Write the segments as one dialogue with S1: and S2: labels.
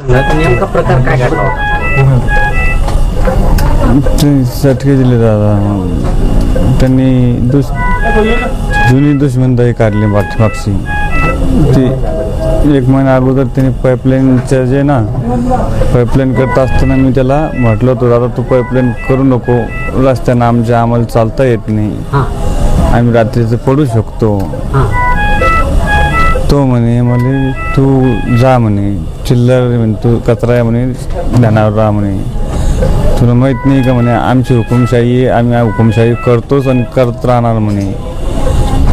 S1: नेमका प्रकार काय घडला होता?
S2: ते चटके दिले दादा. त्यांनी दुस जुनी दुश्मनदारी काढली माग- मागची. ती एक महिना अगोदर त्यांनी पाईपलाईनचं जे ना पाईपलाईन करत असताना मी त्याला म्हटलं होतं दादा तू पाईपलाईन करू नको. रस्त्यानं आमच्या आम्हाला चालता येत नाही.
S1: हां.
S2: आम्ही रात्रीचं पडू शकतो. तो म्हणे मला तू जा म्हणे चिल्लर म्हणे तू कचरा आहे म्हणे ध्यानावर राहा म्हणे. तुला माहीत नाही का म्हणे आमची हुकुमशाही आहे आम्ही हुकुमशाही करतोच आणि करत राहणार म्हणे.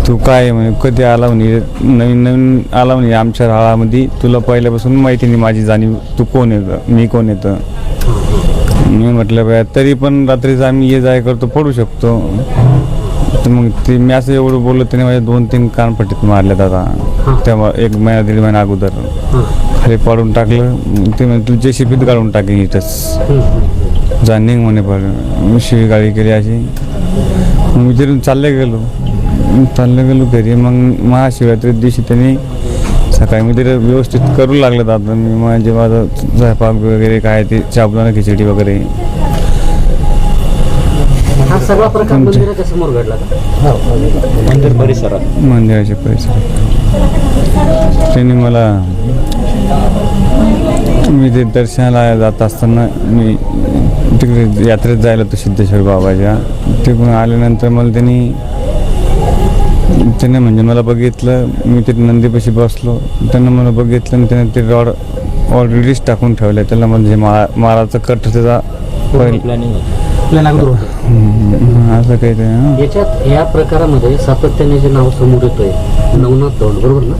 S2: तू काय आहे म्हणे कधी आला म्हणे नवीन नवीन आला म्हणे आमच्या राळामध्ये तुला पहिल्यापासून माहिती नाही माझी जाणीव तू कोण येतं मी कोण येतं मी म्हटलं बाय तरी पण रात्रीचं आम्ही ये जाय करतो पडू शकतो. तर मग ते मी असं एवढं बोललो त्याने माझ्या दोन तीन कानपट्टीत मारल्या दादा तेव्हा एक महिना दीड महिना अगोदर. खाली पाडून टाकलं मग ते म्हणजे तुझ्या शिपीत काढून टाकी इथंच. जा म्हणे पण मी शिवी गाडी केली अशी. मग मी तिथून चालले गेलो. मग चालले गेलो घरी मग महाशिवरात्री दिवशी त्यांनी सकाळी मी तिथे व्यवस्थित करू लागलं दादा. मी म्हणजे माझं स्वयंपाक वगैरे काय ते चाबलाना खिचडी वगैरे.
S1: हा सगळा प्रकार मंदिराच्या समोर घडला का?
S3: मंदिर परिसरात.
S2: मंदिराचे पैसे त्यांनी मला मी ते दर्शनाला जात असताना मी तिकडे यात्रेत जायला होतो सिद्धेश्वर बाबाच्या. तिकडून आल्यानंतर मला त्यांनी त्याने म्हणजे मला बघितलं. मी ते नंदीपाशी बसलो. त्यानं मला बघितलं आणि त्याने ते रॉड ऑलरेडीच टाकून ठेवलं त्याला म्हणजे मा माराचा कट त्याचा पहिल
S3: प्लॅनिंग
S2: हम्म, असं काही ते हं.
S1: याच्यात या प्रकारामध्ये सातत्याने जे नाव समोर येतोय नवनाथ दौड बरोबर ना?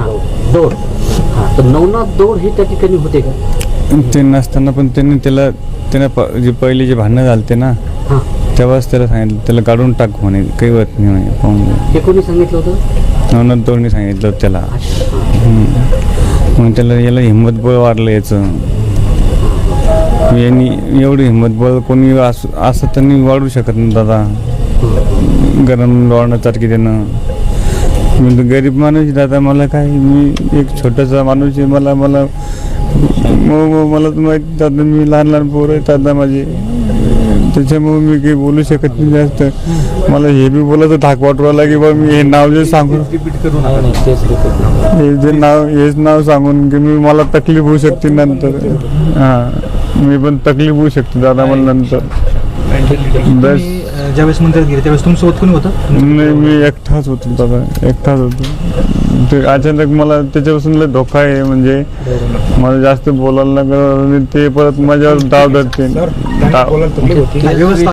S1: हां दौड. हां तर नवनाथ दौड हे त्या ठिकाणी होते का?
S2: ते नसताना पण त्यांनी त्याला त्याने प- जे पहिले जे भांडणं झालते ना
S1: हां.
S2: तेव्हाच त्याला सांगितलं त्याला काढून टाक म्हणे काही होत नाही म्हणे पाहून घे.
S1: हे कोणी सांगितलं होतं?
S2: नवनाथ तोडणी सांगितलं त्याला.
S1: अच्छा हां.
S2: हम्म. मग त्याला याला हिंमत बळ वाढलं याचं. यांनी एवढी हिंमत बळ कोणी असं असं त्यांनी वाढू शकत नाही दादा. गरम वाढण्यासारखी त्यानं मी तर गरीब माणूस आहे दादा मला काय? मी एक छोटासा माणूस आहे मला मला मला तर माहिती दादा मी लहान लहान पोरं आहेत दादा माझे. त्याच्यामुळे मी काही बोलू शकत नाही जास्त. मला हे बी बोलायचं धाक वाटवायला की बा मी हे नाव जे सांगू
S3: तेच रिपीट
S2: हे जे नाव हेच नाव सांगून की मी मला तकलीफ होऊ शकते नंतर. हां. मी पण तकलीफ होऊ शकते दादा मला नंतर बस
S4: तुम्ही, अं, ज्यावेळेस मंदिरात गेले त्यावेळेस तुमच्यासोबत कोणी होतं?
S2: नाही मी एकटाच होतो दादा एकटाच होतो. ते अचानक मला त्याच्यापासून लय धोका आहे म्हणजे मला जास्त बोलायला लागलं आणि ते परत माझ्यावर डाव धरते डाव.
S4: व्यवस्था